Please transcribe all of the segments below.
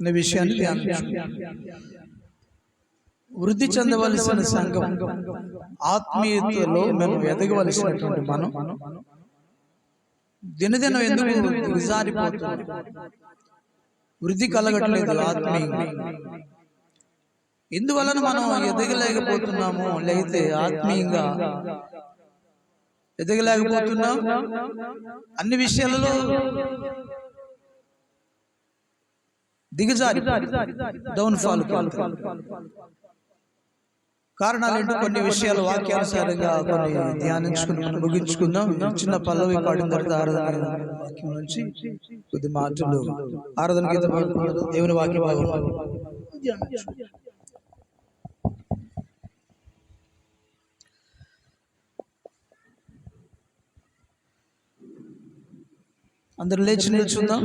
అనే విషయాన్ని వృద్ధి చెందవలసిన సంఘం. ఆత్మీయతలో మేము ఎదగవలసినటువంటి మనం. దినదినం ఎందుకు దిగజారిపోతుంది వృద్ధి కలగట్లేదు ఆత్మీయంగా. ఎందువలన మనం ఎదగలేకపోతున్నాము లేకపోతే ఆత్మీయంగా ఎదగలేకపోతున్నాం? అన్ని విషయాలలో దిగజారి డౌన్ ఫాల్ కారణాలు ఏంటో కొన్ని విషయాలు వాక్యానుసారంగా కొన్ని ధ్యానించుకుని మనం ముగించుకుందాం. చిన్న పల్లవి పాడిన తర్వాత ఆరాధన వాక్యం నుంచి కొద్ది మాటలు ఆరాధన గీత దేవుని వాక్య. అందరు లేచి నిల్చుందాం.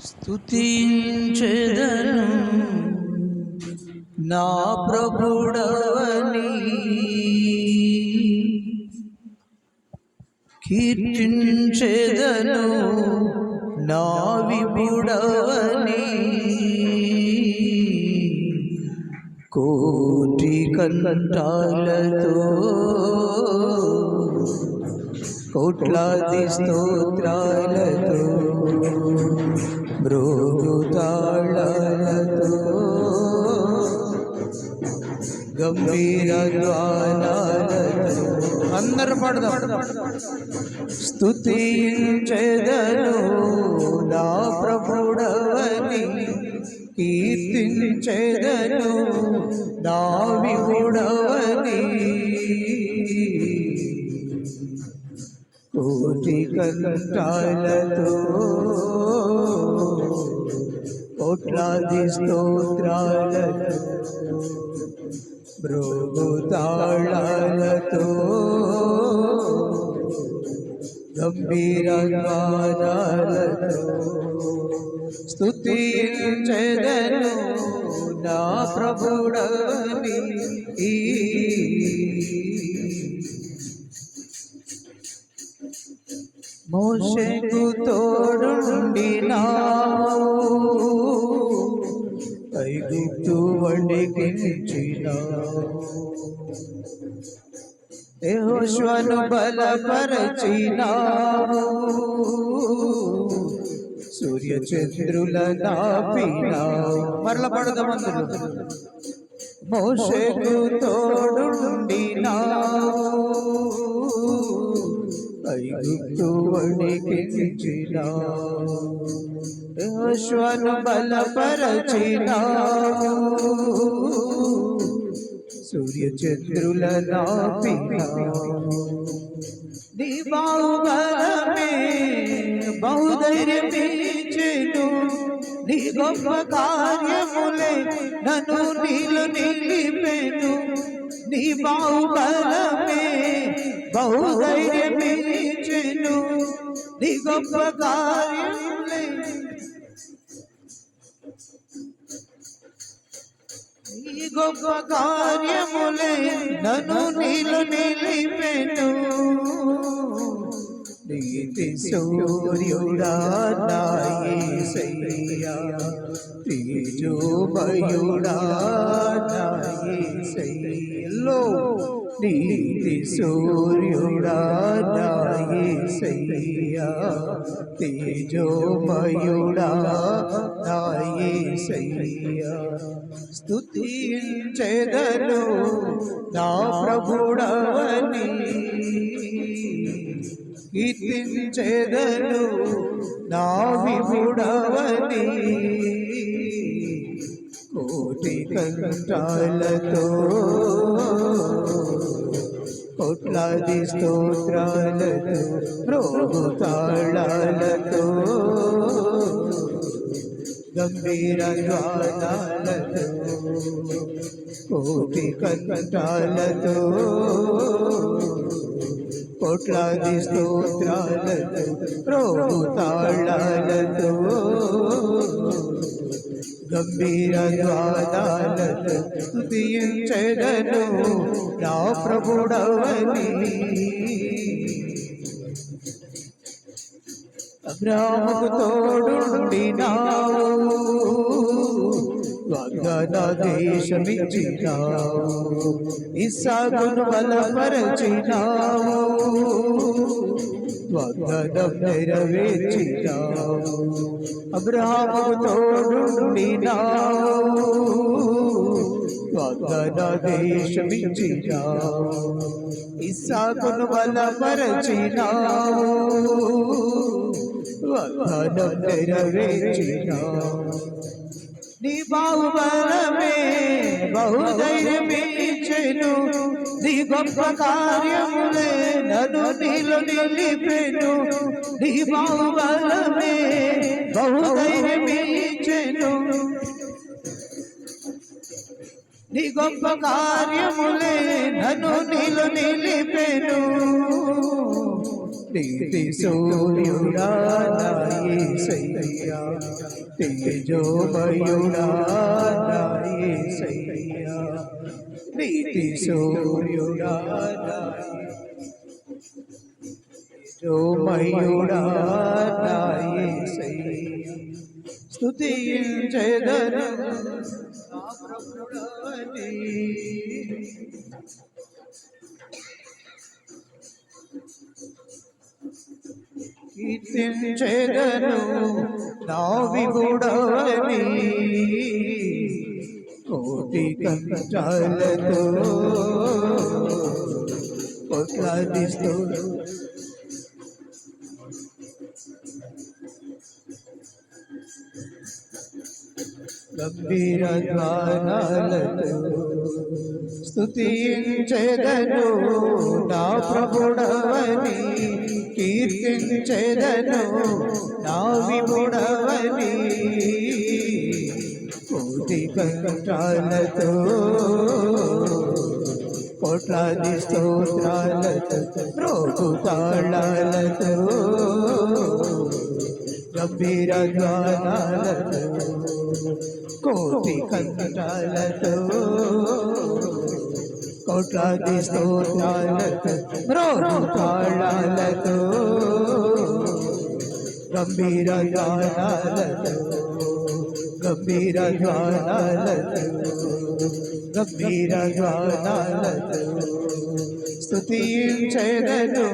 స్తుతించెదను. నా ప్రభుడవని కీర్తించెదను. నా విపుడవని కోటి కంటాలతో కోట్లాది స్తోత్రాలతో మృగుతాళలతో గంభీర అందరు పడదాం. స్తుతించెదను నా ప్రభుడవని కీర్తించెదను నా విపుడవని కోటి కోట్లాది స్తోత్రాలతో మృగుతాళాలతో గంభీర గానాలతో స్తుతించెదను నా ప్రభుడని మోషకు తోడుండినావు. ఐగుప్తు వణికించినావు. యెహోషువను బలపరచినావు. సూర్య చంద్రుల నాపినావు. మరల పడదమందులు మోషకు తోడుండినావు. ఐగుప్తు వణికించినావు యెహోషువను బలపరచినావు సూర్య చంద్రుల నీ బాహుబలమే బహుధైర్యమిచ్చెను నీ గొప్ప కార్యములే నన్ను నీళ్ళు నిలిపెను నీ బాహుబలమే బహుధైర్యమిచ్చెను నీ గొప్ప కార్యములే ఈ గొప్ప కార్యములే నన్ను నీళ్ళు నిలిపెను నీతి సూర్యుడా నాయసయ్యా తేజోమయుడా నాయసయ్యలో నీతి సూర్యుడా నాయసయ్యా తేజోమయుడా నాయసయ్యా స్తుతించెదను నా ప్రభుడవని కీర్తించెదను నా విభుడవని కోటి కంఠాలతో కోట్లాది స్తోత్రాలతో రోగు తాళాలతో గంభీర జ్వాలాలతో కోటి కంఠాలతో కోట్లాది స్తోత్రాలతో ప్రభు తాళాలతో గంభీర ద్వారాలతో స్తుతించెదను నా ప్రభుడవని. అబ్రాహ్మకు తోడుండినావు. बांग्लादेश में चिनाओ ईसा गुरुबल पर चिनाओ वे चिनाओ अब्राहम तो बांग्लादेश में चिनाओ ईसा गुरुबल पर चिनाओ रवे चिनाओ నీ బాహుబలమే బహుధైర్యమిచ్చెను నీ గొప్ప కార్యములే నన్ను నీలో నిలిపెను నీ బాహుబలమే బహుధైర్యమిచ్చెను నీ గొప్ప కార్యములే నన్ను నీలో నిలిపెను నీతి సూర్యుడా నాయసయ్యా తేజోమయుడా నాయసయ్యా నీతి సూర్యుడా తేజోమయుడా నాయసయ్యా స్తుతించెదను నా ప్రభుడవని కీర్తించెదను నా విగుడవని కోటి కంచాలతో కొట్లాదిస్తూ గంభీర ద్వారాలతో స్తుతించెదను. నా ప్రభుడవని కీర్తించెదను. నా విముడవని కోటి కంటాలతో కోట్లాది స్తోత్రాలతో రోగు తాళాలతో గంభీర ద్వారాలతో కోటి కంటాలతో కంఠాలతో కోట్లాది స్తోత్రాలతో రోగు తాళాలతో గంభీర జ్వాలాలతో గంభీర జ్వాలాలతో గంభీర జ్వాలాలతో స్తుతించెదను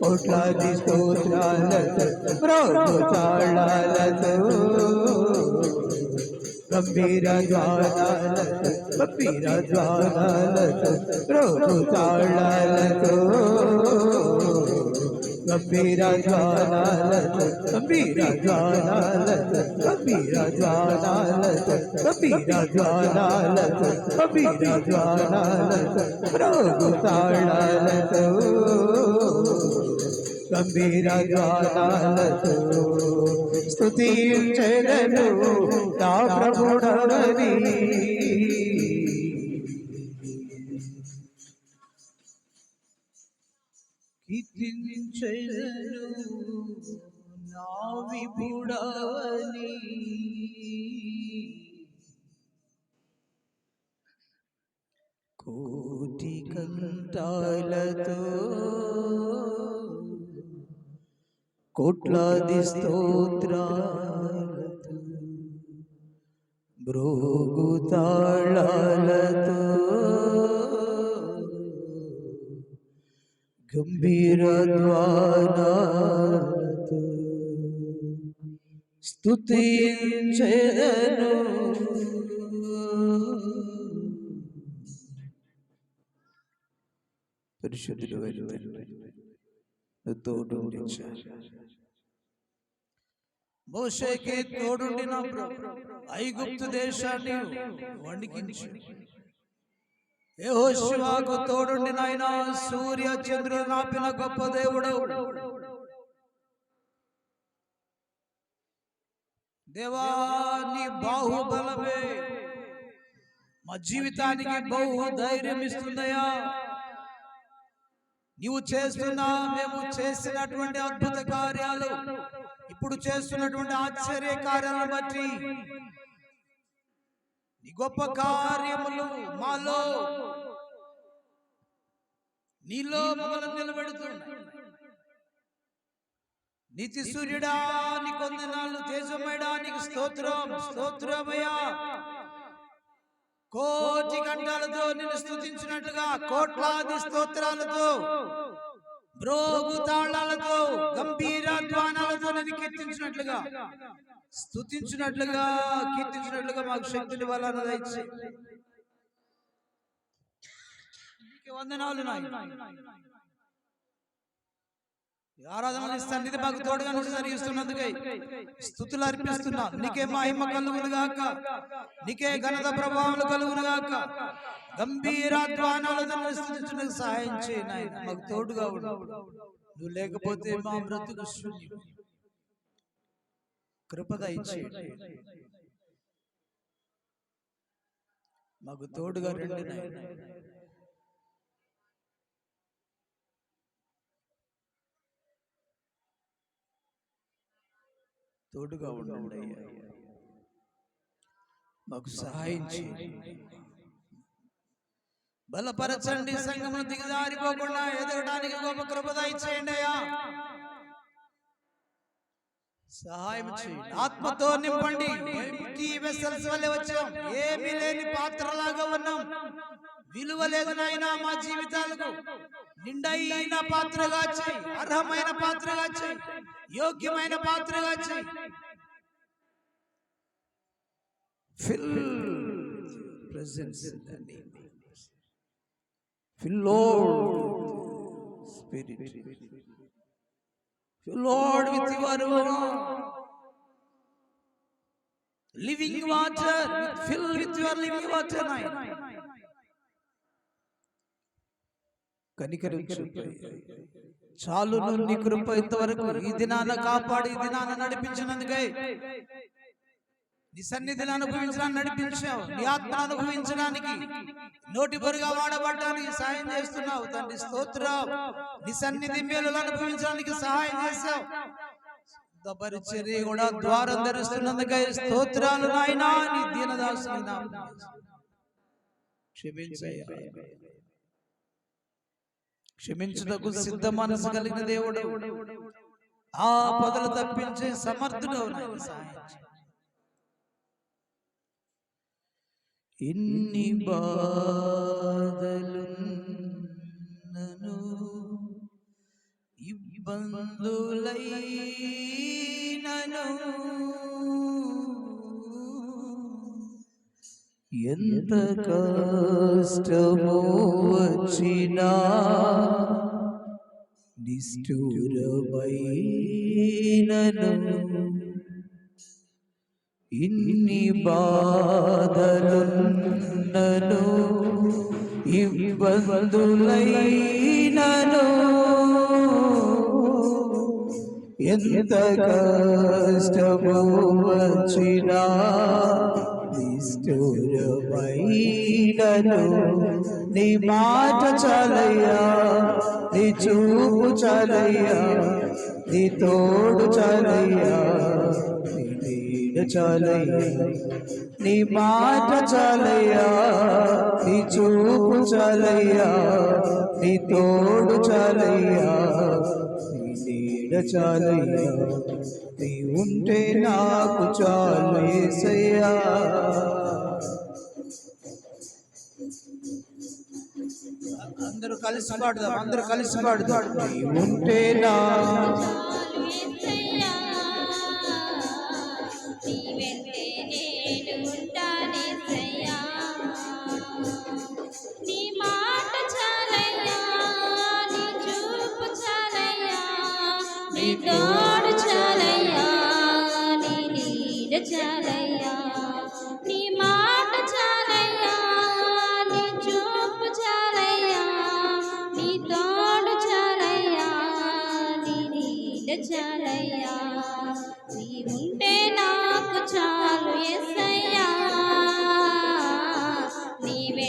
నా ప్రభుడవని కోటి కంఠాలతో కోట్లాది స్తోత్రాలతో ప్రభు తాళాలతో గంభీర జ్వాలాలతో గంభీర జ్వాలాలతో ప్రభు తాళాలతో గంభీర జ్వాలాలతో గంభీర జ్వాలాలతో గంభీర జ్వాలాలతో గంభీర జ్వాలాలతో గంభీర జ్వాలాలతో ప్రభు తాళాలతో గంభీర జ్వాలాలతో స్తుతించెదను నా ప్రభుడవని కీర్తించను నా విపుడవని కోటి కంటాలతో కోట్లాది స్తోత్రాలతో భృగు తాళాలతో గంభీర ద్వారాలతో స్తుతించెదను పరిశుద్ధుడు తోడు మోషేకి తోడుండిన ఐగుప్తు దేశాన్ని వణికించు తోడుండి నాయన సూర్య చంద్రుడు నాపిన గొప్ప దేవుడు. దేవా నీ బాహుబలమే మా జీవితానికి బహు ధైర్యం ఇస్తుందయ్యా. నీవు చేస్తున్నా మేము చేసినటువంటి అద్భుత కార్యాలు. ఇప్పుడు చేస్తున్నటువంటి ఆశ్చర్య కార్యాలను బట్టి నీ గొప్ప కార్యములు మాలో నీలో నిలబెడుతున్నాయి నీతి సూర్యుడా నీ కొందనాలు తేజమయడా నీకు స్తోత్రం స్తోత్రమయ్యా. కోటి గంటలతో నిన్ను స్తుతించినట్లుగా కోట్లాది స్తోత్రాలతో బ్రోగు తాళాలతో గంభీర ధ్వానాలతో నన్ను కీర్తించినట్లుగా. స్తుతించినట్లుగా కీర్తించినట్లుగా మాకు శక్తిని వలన దయచే వందనాలు ఆరాధన సన్నిధి మాకు తోడుగా నుంచి జరిగిస్తున్నందుకై స్థుతులు అర్పిస్తున్నా. నీకే మహిమ కలుగును గాక. నీకే ఘనత ప్రభావాలు కలుగును గాక. గంభీర ధ్వానాలతో స్థుతించడానికి సహాయం చేయి మాకు తోడుగా నువ్వు లేకపోతే మా బ్రతుకు శూన్యం కృపద ఇచ్చి మాకు తోడుగా రెండు తోడుగా ఉండండి అయ్యా. మాకు సహాయం చేయండి బలపరచండి సంఘమును దిగజారిపోకుండా ఎదగడానికి గొప్ప కృపద ఇచ్చేయండి అయ్యా. సహాయం చేయండి ఆత్మతో నింపండి. ఎంటీ వెసల్స్ వల్లే వచ్చాం. ఏమీ లేని పాత్రలాగా ఉన్నాం. విలువ లేదు నాయన మా జీవితాలకు. నిండైన పాత్రగా చేయి. అర్హమైన పాత్రగా చేయి. యోగ్యమైన పాత్రగా చేయి. Fill presence fill spirit lord with your living water fill with your living water కనికరించు చాలును నీ కృప ఇంతవరకు ఈ దినాన కాపాడి ఈ దినాన నడిపించినందుకై నీ సన్నిధిని అనుభవించడానికి నడిపించావు. నీ ఆత్మ అనుభవించడానికి నోటి పొరుగా వాడబడ్డానికి సహాయం చేస్తున్నావు. తండ్రి స్తోత్రం నీ సన్నిధి మేలు అనుభవించడానికి సహాయం చేశావు. పరిచర్య కూడా ద్వారం ధరిస్తున్నందుకై స్తోత్రాలు నాయనా. నీ దీనదాసుని క్షమించయ్యా. క్షమించుటకు సిద్ధ మనసు కలిగిన దేవుడు. ఆ పొదలు తప్పించే సమర్థుడు సహాయం ఎన్ని బాధలున్నను ఇబ్బందులైనను ఎంత కష్టము వచ్చినా నిష్ఠూరమైనను ఇన్ని బాధలున్నను ఇబ్బందులైనను ఎంత కష్టము వచ్చినా నిష్ఠూరమైనను. నీ మాట చాలయ్యా నీ చూపు చాలయ్యా నీ తోడు చాలయ్యా. చాలయ్యా నీ మాట చాలయ్యా నీ చూపు చాలయ్యా నీ తోడు చాలయ్యా నీ నీడ చాలయ్యా నీ ఉంటే నాకు చాలు అందరూ కలిసి పాడుదాం అందరూ కలిసి పాడుదాం. ఉంటే నా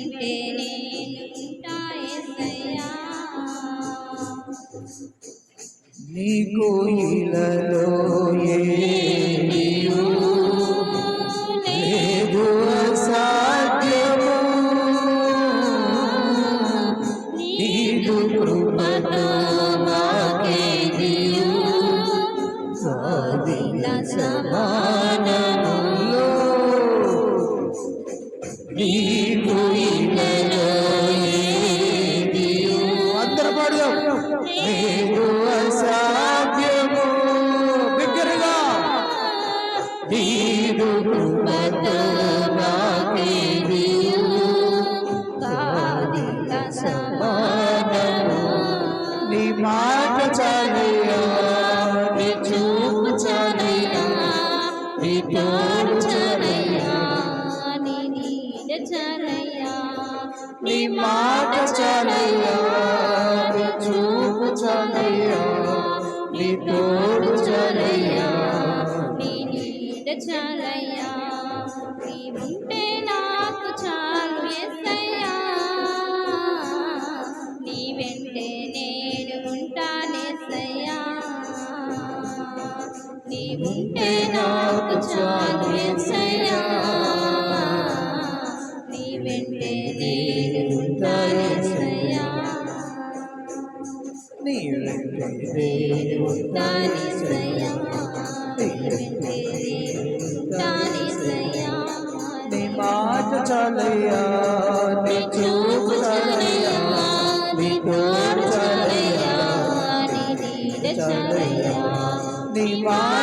వెంటే నేను ఉంటా నీకు ఇలలో ఉంటే నాకు చాలు ఎస్సయ్యా నీ వెంటే నేను ఉంటానేసయ్యా నీ వెంటే నేను ఉంటానేసయ్యా నీ వెంటే నేను ఉంటానేసయ్యా నీ మాట చాలయ్యా నీ చూపు చాలయ్యా నీ తోడు చాలయ్యా చాలయ్యా నీ మాట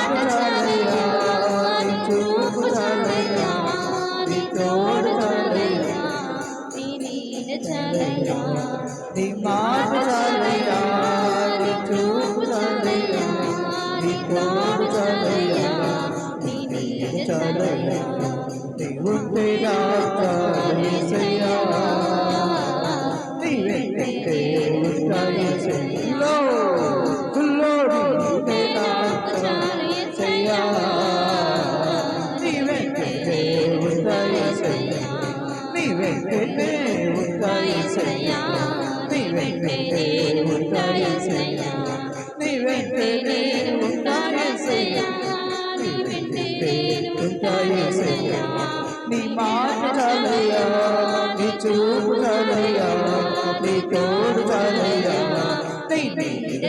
నీ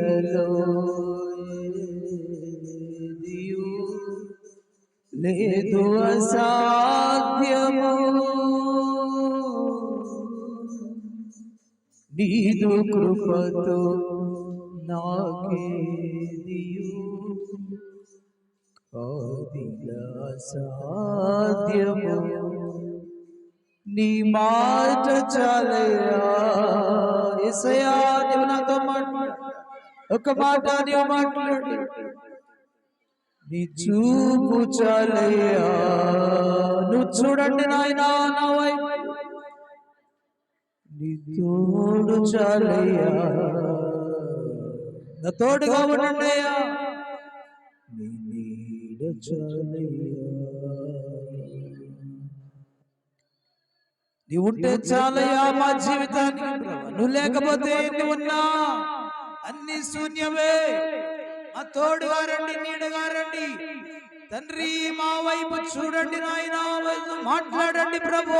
ఇలలో ఏదియు లేదు అసాధ్యము నీదు కృపతో నాకేదియు కాదిల అసాధ్యము నీ మాట చాలయ్యా ఎసయా నీవు నాతో మాట్లాడు ఒక మాట నీవు మాట్లాడు. నీ చూపు చాలయ్యా నువ్వు చూడండి నాయనా నా వైపు. నీ తోడు చాలయ్యా నా తోడుగా ఉండండి. అయ్యా నీ నీడ చాలయ్యా నీవు ఉంటే చాలయ్యా మా జీవితానికి. నువ్వు లేకపోతే ఎన్ని ఉన్నా అన్ని శూన్యమే. మా తోడుగా రండి నీడగా రండి తండ్రి మా వైపు చూడండి నాయన మాట్లాడండి ప్రభు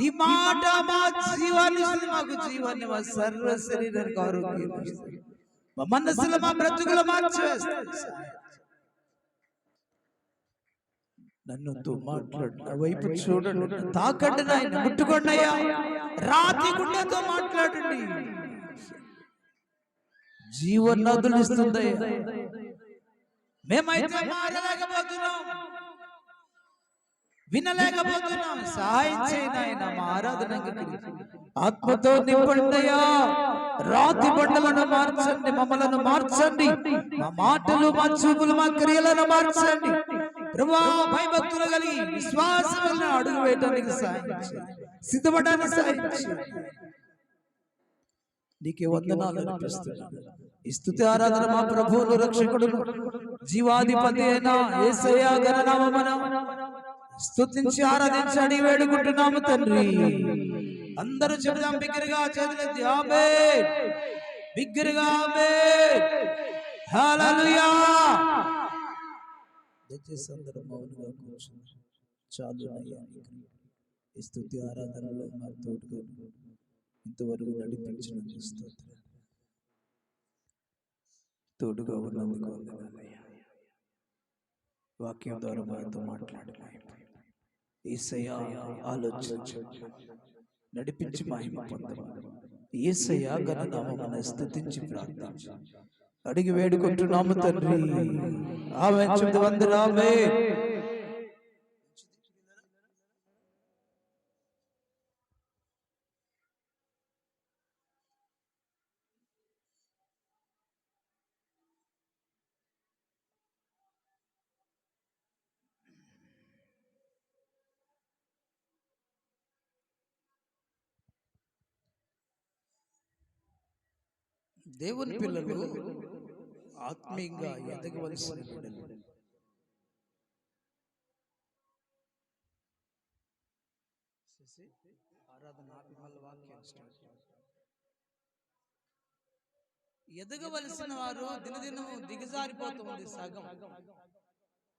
నీ మాట మా జీవాన్ని మాకు జీవాన్ని మా సర్వ శరీరానికి ఆరోగ్యం మా మనసులో మా బ్రతుకులు మార్చేస్తుంది. నన్నుతో మాట్లాడు నా వైపు చూడండి తాకండి నాయన ముట్టుకోండి అయ్యా. రాతి గుండెతో మాట్లాడండి. జీవన నదులు ఇస్తుందయ్యా మేమైతే మారలేకపోతున్నాం. వినలేకపోతున్నాం. సహాయం చేయను ఆయన మా ఆత్మతో నింపండియా రాతి బండలను మార్చండి మమ్మలను మార్చండి. మా మాటలు మా చూపులు మా క్రియలను మార్చండి. ప్రభా భయభక్తులు కలిగి విశ్వాసం అడుగు వేయడానికి సిద్ధపడడానికి సహాయం చేయండి నీకే వందనాలు అర్పిస్తున్నాను. ఈ స్తుతి ఆరాధన మా ప్రభువును రక్షకుడు జీవాధిపతి అయిన యేసయ్య గణనామమున స్తుతించి ఆరాధించి అడిగి వేడుకుంటున్నాము తండ్రి. అందరూ చెబుదాం బిగ్గరగా చేతులెత్తి ఆమేన్. బిగ్గరగా ఆమేన్. హల్లెలూయా. దయచేసి అందరూ మౌనంగా కూర్చోండి. చాలు అయ్యా స్తుతి ఆరాధనలో మా తోడుగా ఇంతవరకు నడిపించిన స్తోత్రం. తోడుగా ఉన్నందుకు వాక్యం ద్వారా మనతో మాట్లాడిన ఏసయ్య ఆలోచించు నడిపించి మహిమ పొందమని. ఏసయ్య గణనామమున స్థుతించి ప్రార్థించి అడిగి వేడుకుంటున్నాము తండ్రి. ఆమె చెబుతూ దేవుని పిల్లలు ఆత్మీయంగా ఎదగవలసిన బిడ్డలు ఆరాధన ఆపి మళ్ళీ వాక్యాలు స్టార్ట్ ఎదగవలసిన వారు దినదినము దిగజారిపోతుంది సగం.